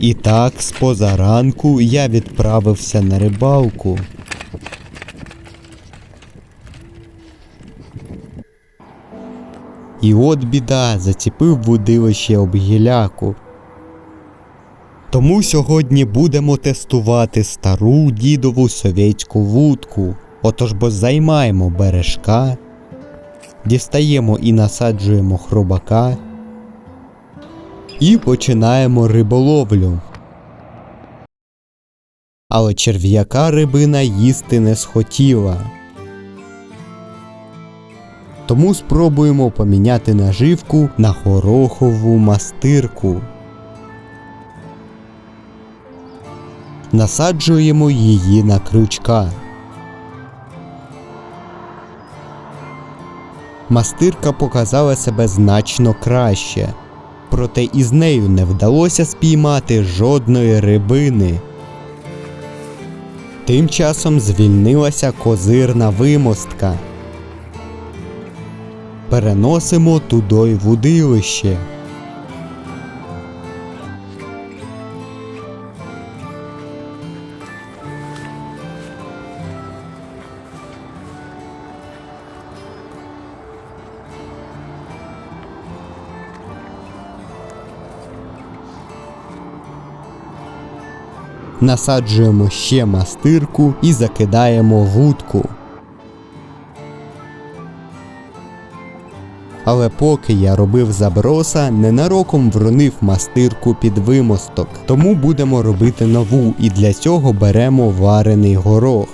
І так, з позаранку я відправився на рибалку. І от біда, заціпив вудилище об гіляку. Тому сьогодні будемо тестувати стару дідову совєтську вудку. Отож бо займаємо бережка, дістаємо і насаджуємо хробака і починаємо риболовлю. Але черв'яка рибина їсти не схотіла. Тому спробуємо поміняти наживку на горохову мастирку. Насаджуємо її на крючка. Мастирка показала себе значно краще, проте із нею не вдалося спіймати жодної рибини. Тим часом звільнилася козирна вимостка. Переносимо тудой вудилище. Насаджуємо ще мастирку і закидаємо вудку. Але поки я робив заброса, ненароком вронив мастирку під вимосток. Тому будемо робити нову і для цього беремо варений горох.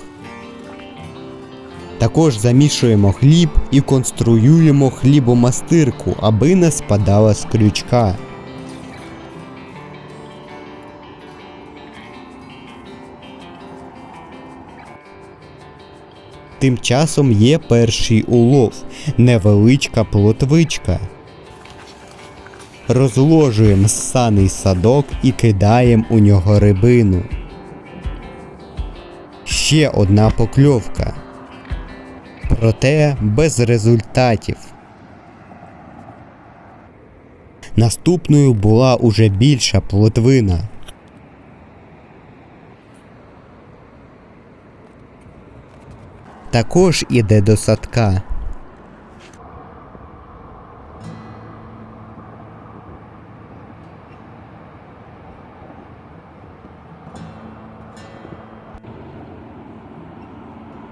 Також замішуємо хліб і конструюємо хлібомастирку, аби не спадала з крючка. Тим часом є перший улов невеличка плотвичка. Розложуємо ссаний садок і кидаємо у нього рибину. Ще одна покльовка. Проте без результатів. Наступною була уже більша плотвина. Також іде до садка.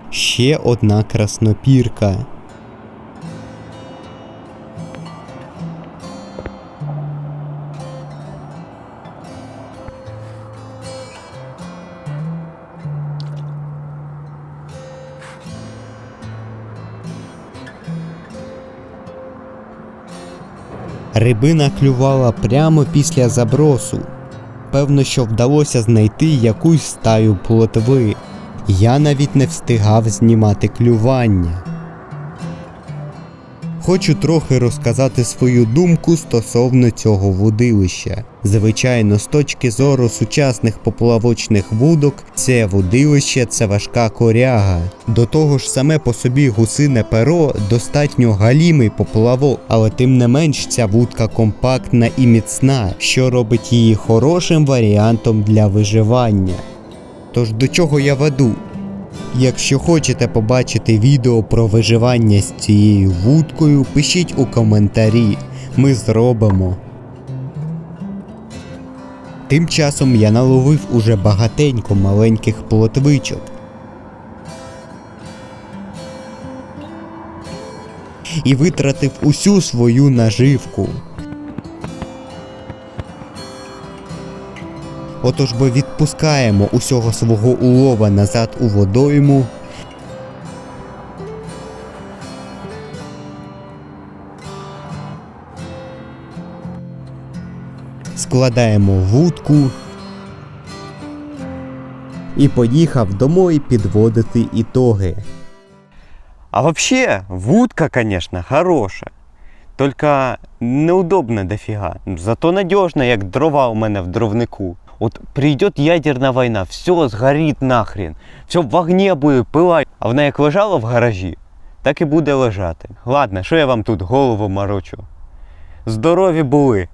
Ще одна краснопірка. Рибина клювала прямо після забросу. Певно, що вдалося знайти якусь стаю плотви. Я навіть не встигав знімати клювання. Хочу трохи розказати свою думку стосовно цього вудилища. Звичайно, з точки зору сучасних поплавочних вудок, це вудилище це важка коряга. До того ж, саме по собі гусине перо достатньо галімий поплавок, але тим не менш ця вудка компактна і міцна, що робить її хорошим варіантом для виживання. Тож до чого я веду? Якщо хочете побачити відео про виживання з цією вудкою, пишіть у коментарі. Ми зробимо. Тим часом я наловив уже багатенько маленьких плотвичок. І витратив усю свою наживку. Отож бо відпускаємо усього свого улова назад у водойму. Складаємо вудку і поїхав домой підводити ітоги. А вообще, вудка, конечно, хорошая. Только неудобно дофига. Зато надежно, як дрова у мене в дровнику. От придет ядерна война, все сгорит нахрен. Все в огне буде пилать. А вона як лежала в гаражі, так і буде лежати. Ладно, що я вам тут голову морочу. Здорові були.